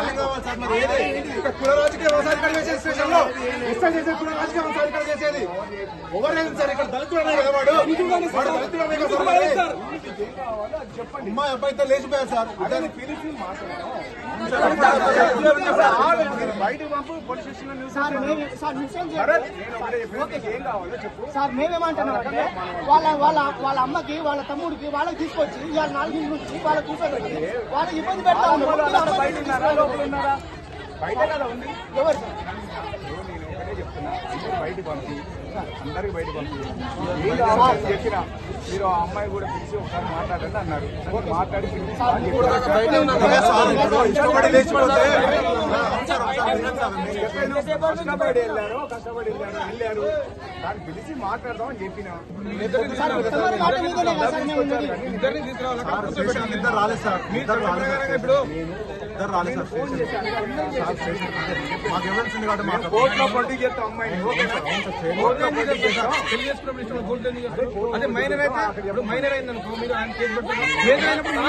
ఇక్కడ కుల రాజకీయ వ్యవసాయ చేసే స్టేషన్లో. ఇష్టం చేసే కుల రాజకీయ వ్యవసాయ చేసేది ఎవరైనా సార్ ఇక్కడ దళితుడు అనే కదా వాడు. వాడు దళితుడు అనే కదా సార్. మరి. అమ్మాయి అబ్బాయితో లేచిపోయారు సార్. ఇద్దరిని పిలిచి బయటకు సార్ మేము సార్ నిమిషం భరత్, నేను ఒకటే చెప్పేది, ఏం కావాలో చెప్పు సార్ మేమేమంటున్నాం అంటే వాళ్ళ వాళ్ళ వాళ్ళ అమ్మకి వాళ్ళ తమ్ముడికి వాళ్ళకి తీసుకొచ్చి ఇవాళ నాలుగు నుంచి వాళ్ళకి కూర్చోబెట్టి వాళ్ళకి ఇబ్బంది పెడతా. ఎవరు? సార్ ఒకటే చెప్తున్నా అందరూ బయట పంపి అందరికి బయట పంపి ఏం కావాలో చెప్పిన మీరు ఆ అమ్మాయి కూడా పిలిచి ఒకసారి మాట్లాడండి అన్నారు మాట్లాడి. కష్టపడి వెళ్ళారు కష్టపడి వెళ్ళారు వెళ్ళారు దాన్ని పిలిచి మాట్లాడదాం అని చెప్పిన. ఇద్దరిని తీసుకురావాలి రాలేదు సార్ ఇప్పుడు ఇద్దరు రాలేదు సార్ స్టేషన్ సార్ స్టేషన్ మాకు ఎవిడెన్స్ ఉంది కాబట్టి మాకు కోర్టులో పట్టు చేస్తాం అమ్మాయిని ఓకేనా? కోర్టులో పట్టు చేస్తాం పెళ్ళి చేసుకున్నప్పుడు ఇష్టం గోల్డ్ ఎందుకు చేస్తారు? అదే మైనర్ అయితే ఇప్పుడు మైనర్ అయింది అనుకో మీరు ఆయన కేసు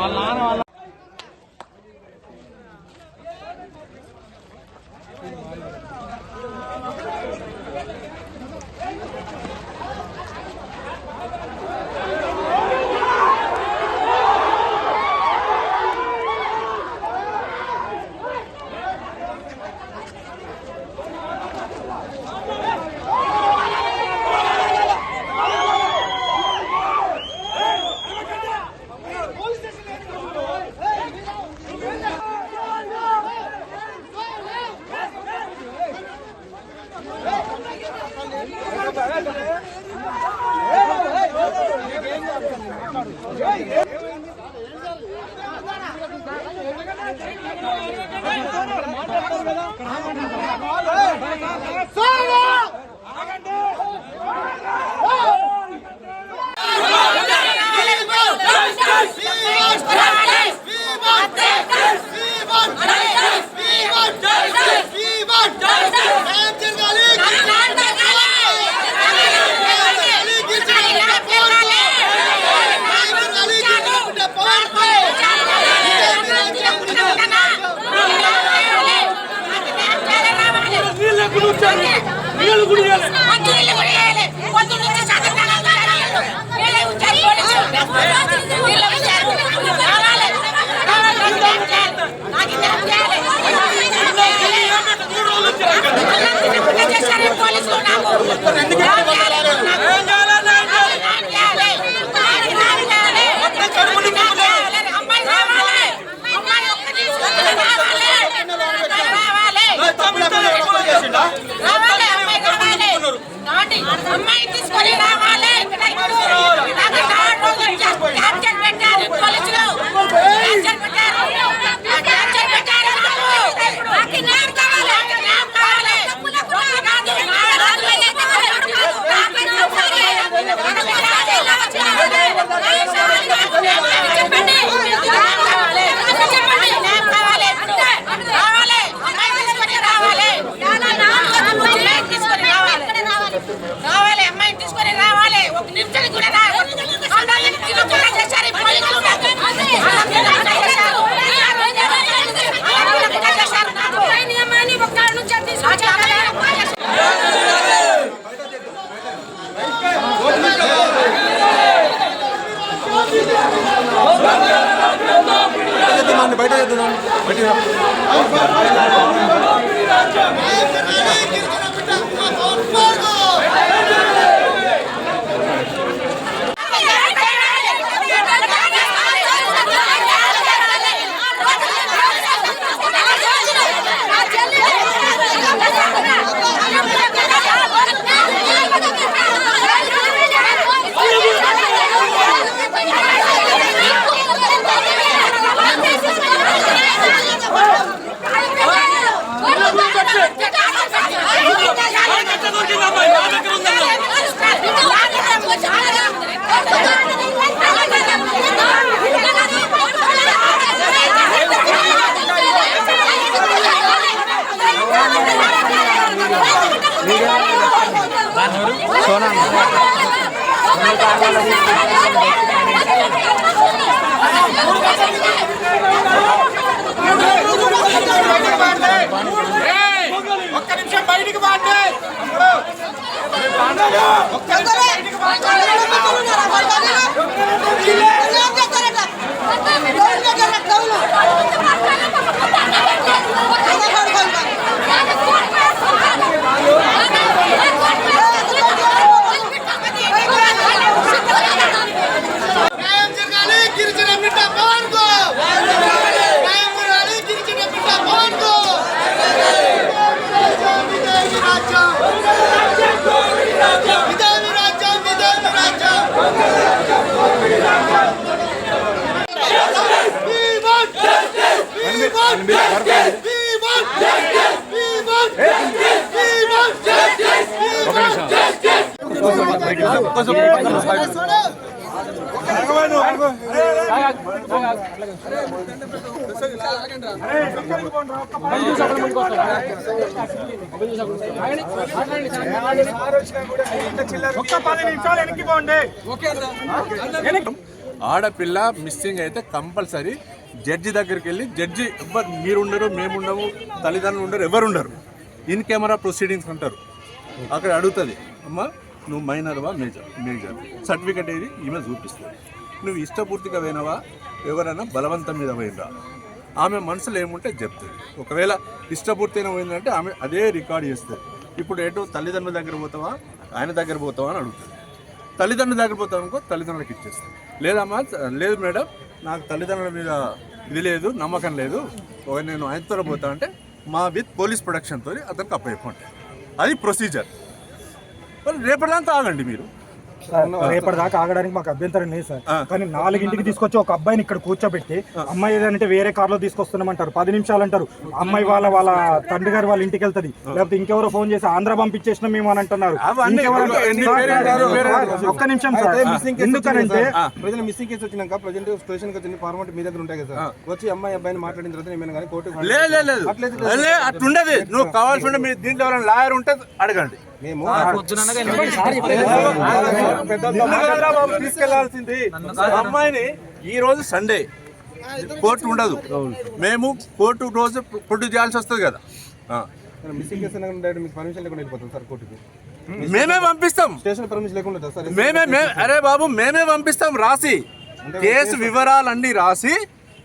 వాళ్ళ నాన్న వాళ్ళ এত సోనా ఒక్క నిమిషం బయటికి పాండే ఒక్క నిమిషం బయటికి పాండే ఆడపిల్ల మిస్సింగ్ అయితే కంపల్సరీ జడ్జి దగ్గరికి వెళ్ళి జడ్జి ఎవ్వరు మీరుండరు మేముండము తల్లిదండ్రులు ఉండరు ఎవరు ఉండరు ఇన్ కెమెరా ప్రొసీడింగ్స్ అంటారు. అక్కడ అడుగుతుంది అమ్మా నువ్వు మైనర్వా మేజర్? మేజర్. సర్టిఫికెట్ ఏది? ఈమె చూపిస్తుంది. నువ్వు ఇష్టపూర్తిగా పోయినవా? ఎవరైనా బలవంతం మీద పోయినరా? ఆమె మనసులో ఏముంటే చెప్తుంది. ఒకవేళ ఇష్టపూర్తిగా పోయిందంటే ఆమె అదే రికార్డ్ చేస్తుంది. ఇప్పుడు ఎటు తల్లిదండ్రుల దగ్గర పోతావా? ఆయన దగ్గర పోతావా అని అడుగుతుంది. తల్లిదండ్రుల దగ్గర పోతావు అనుకో తల్లిదండ్రులకు ఇచ్చేస్తాను లేదమ్మా లేదు మేడం నాకు తల్లిదండ్రుల మీద ఇది లేదు నమ్మకం లేదు. ఒక నేను ఆయనతో పోతా అంటే మా విత్ పోలీస్ ప్రొడక్షన్తో అతనికి అప్పయిపోండి అది ప్రొసీజర్. రేపటిదాకా ఆగండి మీరు. రేపటిదాకా ఆగడానికి మాకు అభ్యంతరం లేదు సార్. కానీ నాలుగింటికి తీసుకొచ్చి ఒక అబ్బాయిని ఇక్కడ కూర్చోబెట్టి అమ్మాయి ఏదంటే వేరే కార్లో తీసుకొస్తున్నామంటారు. పది నిమిషాలు అంటారు. అమ్మాయి వాళ్ళ వాళ్ళ తండ్రి గారు వాళ్ళ ఇంటికి వెళ్తది. లేకపోతే ఇంకెవరో ఫోన్ చేసి ఆంధ్ర పంపించేసినాం మేము అని అంటున్నారు. ఒక్క నిమిషం సార్. ఎందుకనంటే ప్రజలు మిస్సింగ్ కేసు వచ్చినాక ప్రజెంట్ స్టేషన్కి ఫార్మాట్ మీ దగ్గర ఉంటాయి కదా సార్. వచ్చి అమ్మాయి అబ్బాయిని మాట్లాడిన తర్వాత ఏమైనా కానీ కోర్టు అట్లుండదు. నువ్వు కావాల్సి దీంట్లో ఎవరైనా లాయర్ ఉంటే అడగండి. మేము తీసుకెళ్ళాల్సింది అమ్మాయిని ఈ రోజు సండే కోర్టు ఉండదు. మేము కోర్టు రోజు ప్రొడ్యూస్ చేయాల్సి వస్తుంది కదా. మేమే పంపిస్తాం. స్టేషన్ పర్మిషన్ లేకుండా ఉంటుంది సార్? మేమే అరే బాబు మేమే పంపిస్తాం రాసి. కేసు వివరాలన్నీ రాసి.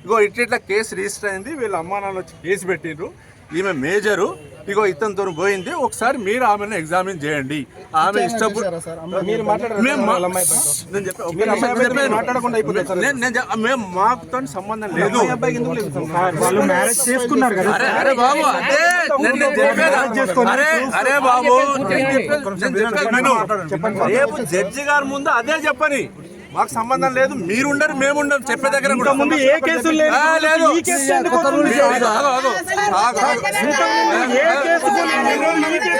ఇగో ఇట్లా ఇట్లా కేసు రిజిస్టర్ అయింది. వీళ్ళ అమ్మా నాన్న వచ్చి కేసు పెట్టిండ్రు ఈమె మేజరు. ఇగో ఇతనితో పోయింది. ఒకసారి మీరు ఆమెను ఎగ్జామిన్ చేయండి. ఆమె ఇష్టపడి మేము మాకుతో సంబంధం లేదు. అమ్మాయి అబ్బాయికి ఎందుకు లేదు సార్? వాళ్ళు మ్యారేజ్ చేసుకున్నారు కదా అరే అరే బాబు అదే అరే. రేపు జడ్జి గారి ముందు అదే చెప్పని. మాకు సంబంధం లేదు మీరుండరు మేముండరు చెప్పే దగ్గర కూడా. ముందు ఏ ఆ, లేదు. ఈ కేసు ఎందుకు వస్తుంది? ఏ కేసు ఈ కేసు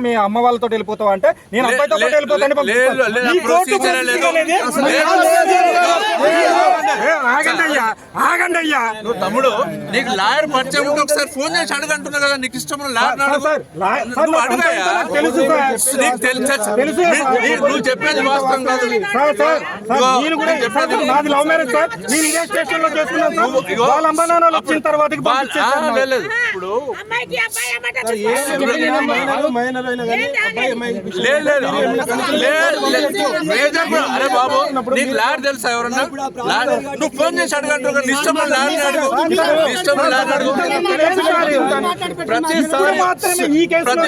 మీ అమ్మ వాళ్ళతో వెళ్ళిపోతావా అంటే నేను అబ్బాయితో వెళ్ళిపోతాను నువ్వు తమ్ముడు నీకు లాయర్ పరిచయం ఉంటే ఒకసారి ఫోన్ చేసి అడగంటున్నా కదా నీకు ఇష్టం లాయర్ నువ్వు అడగయ్యా. తెలుసు. నీకు నువ్వు చెప్పేది వాస్తవం కాదు. నేను కూడా చెప్పేది సార్, నాది లవ్ మ్యారేజ్ సార్. నేను ఇదే స్టేషన్లో చేసుకున్నాను సార్. నువ్వు- ఇగో, వాళ్ళ అమ్మ నాన్నలు వచ్చిన తర్వాత లేదు, లేదు. ఇప్పుడు అమ్మాయికి అబ్బాయి అమ్మాట మైనర్ అయినా కానీ అబ్బాయి అమ్మాయి లేదు లేదు. లేదు, లేదు. మేజర్ కూడా- అరే బాబు నీకు లాయర్ తెలుసా ఎవరన్నా? నువ్వు ఫోన్ చేసి అడగంటారు కదా, నీ ఇష్టం లాయర్ అడుగు నీ ఇష్టం లాయర్ అడుగు ప్రతిసారి మాత్రమే ఈ కేసులో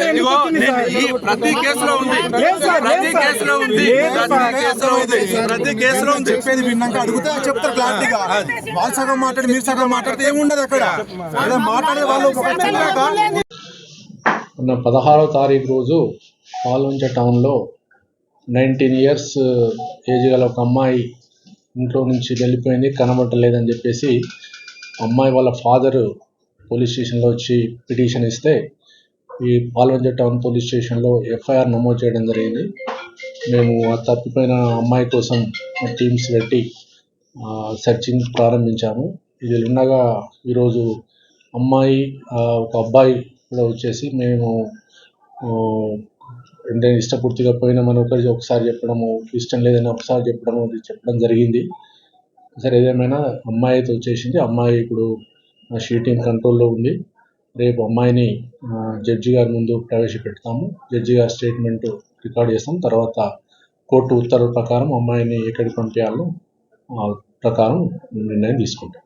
ప్రతి కేసులో ఉంది ప్రతి. కేసులో ఉంది ప్రతి. కేసులో ఉంది ప్రతి కేసులో ఉంది చెప్పేది విన్నాక అడిగితే చెప్తారు క్లారిటీగా వాళ్ళు సగం మాట్లాడి మీరు సగం మాట్లాడితే ఏముండదు అక్కడ మాట్లాడే వాళ్ళు ఒక మొన్న పదహారో తారీఖు రోజు పాల్వంచ టౌన్లో నైన్టీన్ ఇయర్స్ ఏజ్ గల ఒక అమ్మాయి ఇంట్లో నుంచి వెళ్ళిపోయింది కనబడలేదని చెప్పేసి అమ్మాయి వాళ్ళ ఫాదర్ పోలీస్ స్టేషన్లో వచ్చి పిటిషన్ ఇస్తే ఈ పాల్వంజ టౌన్ పోలీస్ స్టేషన్లో ఎఫ్ఐఆర్ నమోదు చేయడం జరిగింది. మేము ఆ తప్పిపోయిన అమ్మాయి కోసం టీమ్స్ పెట్టి సెర్చింగ్ ప్రారంభించాము. ఇది ఉండగా ఈరోజు అమ్మాయి ఒక అబ్బాయి కూడా వచ్చేసి మేము అంటే ఇష్టపూర్తిగా పోయినామని ఒకరి ఒకసారి చెప్పడము ఇష్టం లేదని ఒకసారి చెప్పడము అది చెప్పడం జరిగింది. సరే ఏదేమైనా అమ్మాయి అయితే వచ్చేసింది. అమ్మాయి ఇప్పుడు షీటింగ్ కంట్రోల్లో ఉంది. రేపు అమ్మాయిని జడ్జి గారి ముందు ప్రవేశపెడతాము. జడ్జి గారి స్టేట్మెంట్ రికార్డ్ చేస్తాం తర్వాత కోర్టు ఉత్తర్వుల ప్రకారం అమ్మాయిని ఎక్కడికి పంపించాలో ప్రకారం నిర్ణయం తీసుకుంటాం.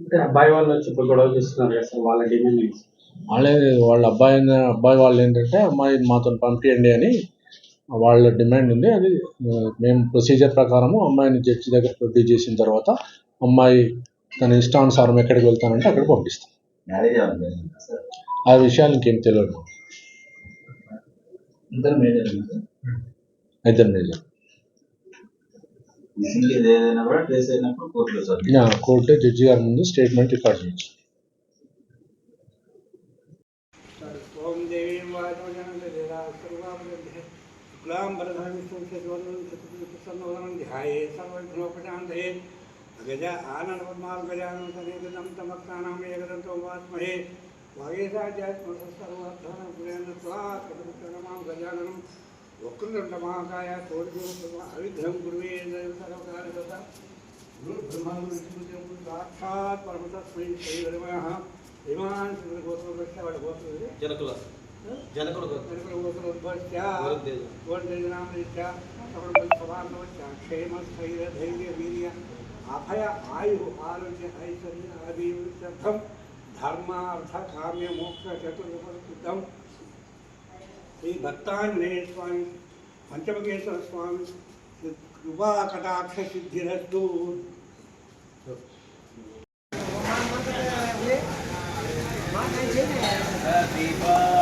అంటే అబ్బాయి వాళ్ళు వచ్చి గొడవ చేస్తున్నారు కదా సార్ వాళ్ళ డిమాండ్ వాళ్ళే వాళ్ళ అబ్బాయి అబ్బాయి వాళ్ళు ఏంటంటే అమ్మాయి మాతో పంపించండి అని వాళ్ళ డిమాండ్ ఉంది. అది మేము ప్రొసీజర్ ప్రకారము అమ్మాయిని జడ్జి దగ్గర ప్రొడ్యూస్ చేసిన తర్వాత అమ్మాయి తన ఇష్టానుసారం ఎక్కడికి వెళ్తానంటే అక్కడికి పంపిస్తాం. ఆ విషయాలు ఇంకేం తెలియదు. ఇద్దరు మేజర్ కోర్టు జడ్జి గారి ముందు స్టేట్మెంట్ రికార్డ్ చేయొచ్చు. శుక్లాంబరధరం విష్ణుశేషవర్ణం చతుర్భుజసన్నోదనం ధ్యాయే సర్వవిఘ్నోపశాంతయే గజ ఆనందపద్మాల్ గజానం సనేదం తమత్తానాం ఏకదంతో వాస్మహే వాగేశాధ్యాత్మసర్వార్థానం పురేణ స్వాత్ కటుపుత్రమాం గజాననం వక్రతుండ మహాకాయ కోటి అవిఘ్నం గురువే సర్వకార్యత సాక్షాత్ జనకుడు క్షేమ స్థైర్య ధైర్య వీర్య అభయ ఆయు ఆరోగ్య ఐశ్వర్య అభివృద్ధం ధర్మార్థ కామ్య మోక్ష చతుర్యుద్ధం శ్రీ భక్తాంజనేయ స్వామి పంచమకేశ్వర స్వామి కృపా కటాక్ష సిద్ధిరస్తు Happy birthday.